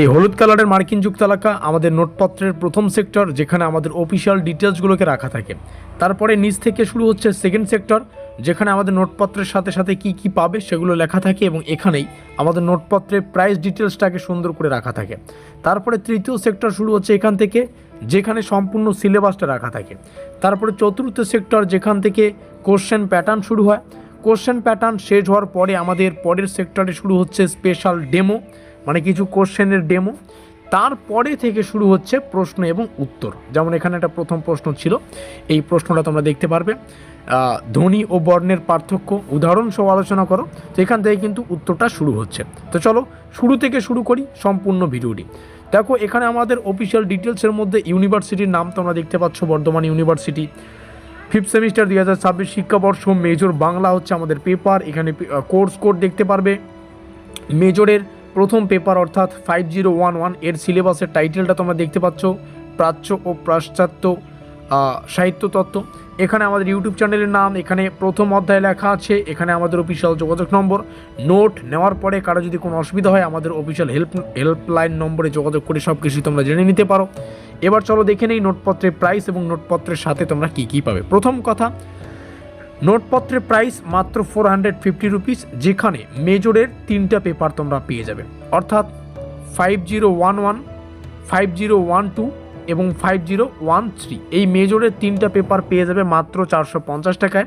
এই হলুদ কালারের মার্কিন যুক্ত এলাকা আমাদের নোটপত্রের প্রথম সেক্টর, যেখানে আমাদের অফিসিয়াল ডিটেলসগুলোকে রাখা থাকে। তারপরে নিচ থেকে শুরু হচ্ছে সেকেন্ড সেক্টর যেখানে আমাদের নোটপত্রের সাথে সাথে কি কি পাবে সেগুলো লেখা থাকে এবং এখানেই আমাদের নোটপত্রের প্রাইস ডিটেলসটাকে সুন্দর করে রাখা থাকে। তারপরে তৃতীয় সেক্টর শুরু হচ্ছে এখান থেকে, যেখানে সম্পূর্ণ সিলেবাসটা রাখা থাকে। তারপরে চতুর্থ সেক্টর যেখান থেকে কোশ্চেন প্যাটার্ন শুরু হয়। কোশ্চেন প্যাটার্ন শেষ হওয়ার পরে আমাদের পরের সেক্টরে শুরু হচ্ছে স্পেশাল ডেমো মানে কিছু কোশ্চেনের ডেমো। তারপরে থেকে শুরু হচ্ছে প্রশ্ন এবং উত্তর। যেমন এখানে একটা প্রথম প্রশ্ন ছিল। এই প্রশ্নটা তোমরা দেখতে পারবে। ধ্বনি ও বর্ণের পার্থক্য। উদাহরণ সহ আলোচনা করো। তো এখান থেকে কিন্তু উত্তরটা শুরু হচ্ছে। তো চলো, শুরু থেকে শুরু করি সম্পূর্ণ ভিডিওটি। দেখো, এখানে আমাদের অফিসিয়াল ডিটেলসের মধ্যে ইউনিভার্সিটির নাম তোমরা দেখতে পাচ্ছ, বর্ধমান ইউনিভার্সিটি ফিফথ সেমিস্টার দুই হাজার ছাব্বিশ শিক্ষাবর্ষ মেজর বাংলা হচ্ছে আমাদের পেপার এখানে কোর্স কোড দেখতে পারবে। মেজরের প্রথম পেপার অর্থাৎ ফাইভ জিরো ওয়ান ওয়ানের সিলেবাসের টাইটেলটা তোমরা দেখতে পাচ্ছ, প্রাচ্য ও পাশ্চাত্য সাহিত্য তত্ত্ব এখানে আমাদের ইউটিউব চ্যানেলের নাম, এখানে প্রথম অধ্যায় লেখা আছে, এখানে আমাদের অফিসিয়াল যোগাযোগ নম্বর। নোট নেওয়ার পরে কারও যদি কোনো অসুবিধা হয়, আমাদের অফিসিয়াল হেল্প হেল্পলাইন নম্বরে যোগাযোগ করে সব কিছু তোমরা জেনে নিতে পারো। এবার চলো দেখে নেই নোটপত্রের প্রাইস এবং নোটপত্রের সাথে তোমরা কী কী পাবে। প্রথম কথা নোটপত্রের প্রাইস মাত্র ফোর হান্ড্রেড ফিফটি রুপিস, যেখানে মেজরের তিনটা পেপার তোমরা পেয়ে যাবে। অর্থাৎ five zero one one, five zero one two এবং ফাইভ জিরো ওয়ান থ্রি। এই মেজরের তিনটা পেপার পেয়ে যাবে মাত্র চারশো পঞ্চাশ টাকায়,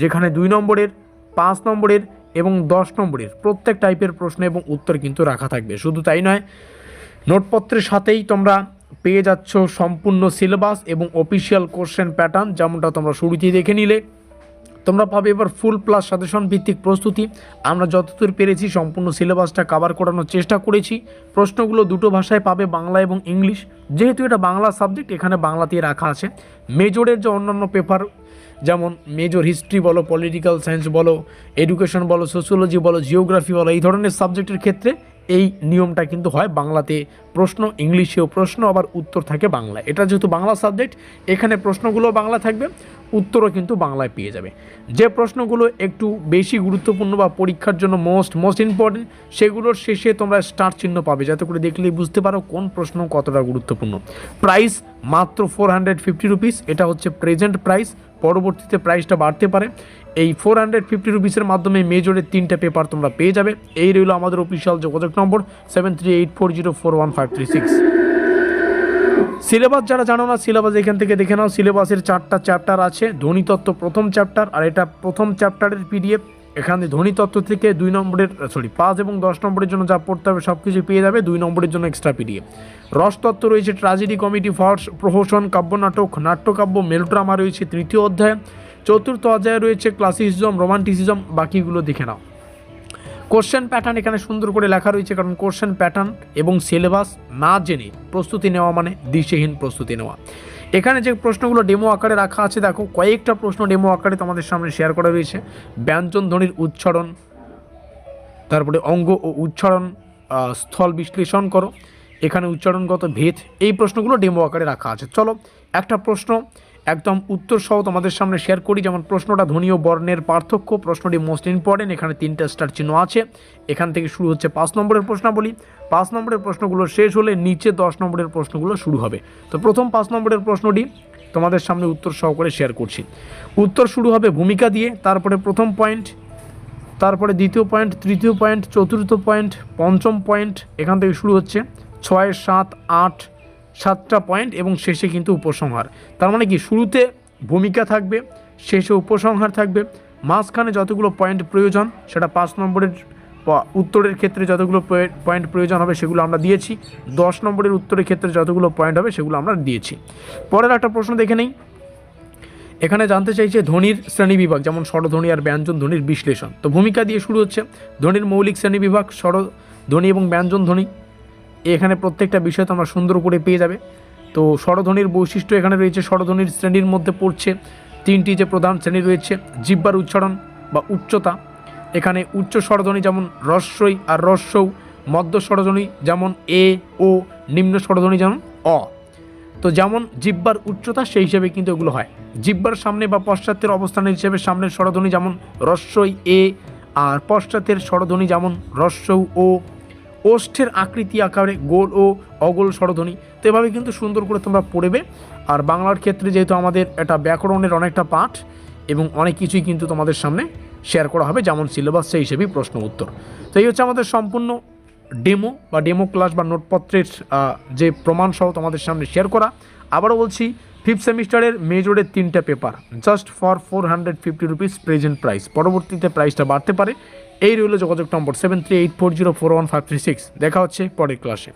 যেখানে দুই নম্বরের, পাঁচ নম্বরের এবং দশ নম্বরের প্রত্যেক টাইপের প্রশ্ন এবং উত্তর কিন্তু রাখা থাকবে। শুধু তাই নয়, নোটপত্রের সাথেই তোমরা পেয়ে যাচ্ছ সম্পূর্ণ সিলেবাস এবং অফিসিয়াল কোশ্চেন প্যাটার্ন, যেমনটা তোমরা শুরুতেই দেখে নিলে। তোমরা পাবে এবার ফুল প্লাস সাজেশন ভিত্তিক প্রস্তুতি। আমরা যতদূর পেরেছি সম্পূর্ণ সিলেবাসটা কভার করানোর চেষ্টা করেছি। প্রশ্নগুলো দুটো ভাষায় পাবে বাংলা এবং ইংলিশ। যেহেতু এটা বাংলা সাবজেক্ট এখানে বাংলাতেই রাখা আছে। মেজরের যে অন্যান্য পেপার যেমন মেজর হিস্ট্রি বলো পলিটিক্যাল সায়েন্স বলো এডুকেশন বলো সোশিওলজি বলো জিওগ্রাফি বলো, এই ধরনের সাবজেক্টের ক্ষেত্রে এই নিয়মটা কিন্তু হয় বাংলাতে প্রশ্ন ইংলিশেও প্রশ্ন, আবার উত্তর থাকে বাংলা এটা যেহেতু বাংলা সাবজেক্ট এখানে প্রশ্নগুলো বাংলা থাকবে, উত্তরও কিন্তু বাংলায় পেয়ে যাবে। যে প্রশ্নগুলো একটু বেশি গুরুত্বপূর্ণ বা পরীক্ষার জন্য মোস্ট মোস্ট ইম্পর্টেন্ট সেগুলোর শেষে তোমরা স্টার চিহ্ন পাবে। যাতে করে দেখলেই বুঝতে পারো কোন প্রশ্ন কতটা গুরুত্বপূর্ণ। প্রাইস মাত্র ফোর হান্ড্রেড ফিফটি রুপিস এটা হচ্ছে প্রেজেন্ট প্রাইস পরবর্তীতে প্রাইসটা বাড়তে পারে। এই ফোর হান্ড্রেড ফিফটি রুপিসের মাধ্যমে মেজরের তিনটা পেপার তোমরা পেয়ে যাবে। এই রইল আমাদের অফিসিয়াল যোগাযোগ number seven three eight four zero four one five three six syllabus যারা জানো না সিলেবাস এখান থেকে দেখে নাও। সিলেবাসের চারটা চ্যাপ্টার আছে। ধ্বনিতত্ত্ব প্রথম চ্যাপ্টার আর এটা প্রথম চ্যাপ্টারের পিডিএফ এখানে ধ্বনিতত্ত্ব থেকে দুই নম্বরের সরি পাঁচ এবং দশ নম্বরের জন্য যা পড়তে হবে সব কিছু পেয়ে যাবে, দুই নম্বরের জন্য এক্সট্রা পিডিএফ রসতত্ত্ব রয়েছে ট্রাজেডি কমিটি ফর্স প্রহসন কাব্যনাটক নাট্যকাব্য, মেলোড্রামা রয়েছে, তৃতীয় অধ্যায়। চতুর্থ অধ্যায়ে রয়েছে ক্লাসিসিজম রোমান্টিসিজম বাকিগুলো দেখে নাও। কোশ্চেন প্যাটার্ন এখানে সুন্দর করে লেখা রয়েছে, কারণ কোশ্চেন প্যাটার্ন এবং সিলেবাস না জেনে প্রস্তুতি নেওয়া মানে দিশেহীন প্রস্তুতি নেওয়া। এখানে যে প্রশ্নগুলো ডেমো আকারে রাখা আছে, দেখো, কয়েকটা প্রশ্ন ডেমো আকারে তোমাদের সামনে শেয়ার করা রয়েছে। ব্যঞ্জন ধ্বনির উচ্চারণ, তারপরে অঙ্গ ও উচ্চারণ স্থল বিশ্লেষণ করো, এখানে উচ্চারণগত ভেদ, এই প্রশ্নগুলো ডেমো আকারে রাখা আছে। চলো, একটা প্রশ্ন একদম উত্তর সহ তোমাদের সামনে শেয়ার করি। যেমন প্রশ্নটা ধ্বনি ও বর্ণের পার্থক্য। প্রশ্নটি মোস্ট ইম্পর্টেন্ট এখানে তিনটা স্টার চিহ্ন আছে। এখান থেকে শুরু হচ্ছে পাঁচ নম্বরের প্রশ্নাবলী। পাঁচ নম্বরের প্রশ্নগুলো শেষ হলে নিচে দশ নম্বরের প্রশ্নগুলো শুরু হবে। তো প্রথম পাঁচ নম্বরের প্রশ্নটি তোমাদের সামনে উত্তর সহকারে শেয়ার করছি। উত্তর শুরু হবে ভূমিকা দিয়ে, তারপরে প্রথম পয়েন্ট তারপরে দ্বিতীয় পয়েন্ট তৃতীয় পয়েন্ট চতুর্থ পয়েন্ট পঞ্চম পয়েন্ট এখান থেকে শুরু হচ্ছে ছয়, সাত, আট সাতটা পয়েন্ট এবং শেষে কিন্তু উপসংহার। তার মানে কি? শুরুতে ভূমিকা থাকবে, শেষে উপসংহার থাকবে। মাঝখানে যতগুলো পয়েন্ট প্রয়োজন, সেটা পাঁচ নম্বরের উত্তরের ক্ষেত্রে যতগুলো পয়ে- পয়েন্ট প্রয়োজন হবে সেগুলো আমরা দিয়েছি। দশ নম্বরের উত্তরের ক্ষেত্রে যতগুলো পয়েন্ট হবে সেগুলো আমরা দিয়েছি। পরের একটা প্রশ্ন দেখে নেই। এখানে জানতে চাইছে ধ্বনির শ্রেণীবিভাগ যেমন স্বরধ্বনি আর ব্যঞ্জন ধ্বনির বিশ্লেষণ। তো ভূমিকা দিয়ে শুরু হচ্ছে ধ্বনির মৌলিক শ্রেণীবিভাগ স্বর ধ্বনি এবং ব্যঞ্জন ধ্বনি। এখানে প্রত্যেকটা বিষয় তোমরা সুন্দর করে পেয়ে যাবে। তো স্বরধ্বনির বৈশিষ্ট্য এখানে রয়েছে, স্বরধ্বনির শ্রেণির মধ্যে পড়ছে তিনটি যে প্রধান শ্রেণি রয়েছে জিব্বার উচ্চারণ বা উচ্চতা। এখানে উচ্চ স্বরধ্বনি যেমন রস্বই আর রস্যৌ, মধ্য স্বরধ্বনি যেমন এ, ও, নিম্ন স্বরধ্বনি যেমন অ। তো যেমন জিব্বার উচ্চতা সেই হিসেবে কিন্তু এগুলো হয়। জিব্বার সামনে বা পশ্চাত্যের অবস্থানের হিসেবে সামনের স্বরধ্বনি যেমন রস্যই, এ, আর পশ্চাতের স্বরধ্বনি যেমন রস্যৌ, ও ওষ্ঠের আকৃতি আকারে গোল ও অগোল স্বরধ্বনি। তো এভাবে কিন্তু সুন্দর করে তোমরা পড়বে। আর বাংলার ক্ষেত্রে যেহেতু আমাদের এটা ব্যাকরণের অনেকটা পাঠ এবং অনেক কিছুই কিন্তু তোমাদের সামনে শেয়ার করা হবে, যেমন সিলেবাস সেই হিসেবেই প্রশ্ন উত্তর। তো এই হচ্ছে আমাদের সম্পূর্ণ ডেমো বা ডেমো ক্লাস বা নোটপত্রের যে প্রমাণ সহ তোমাদের সামনে শেয়ার করা। আবারও বলছি ফিফথ সেমিস্টারের মেজরের তিনটা paper just for four hundred fifty rupees present price পরবর্তীতে প্রাইসটা বাড়তে পারে। এই রইল যোগাযোগ number seven three eight four zero four one five six দেখা হচ্ছে পরের ক্লাসে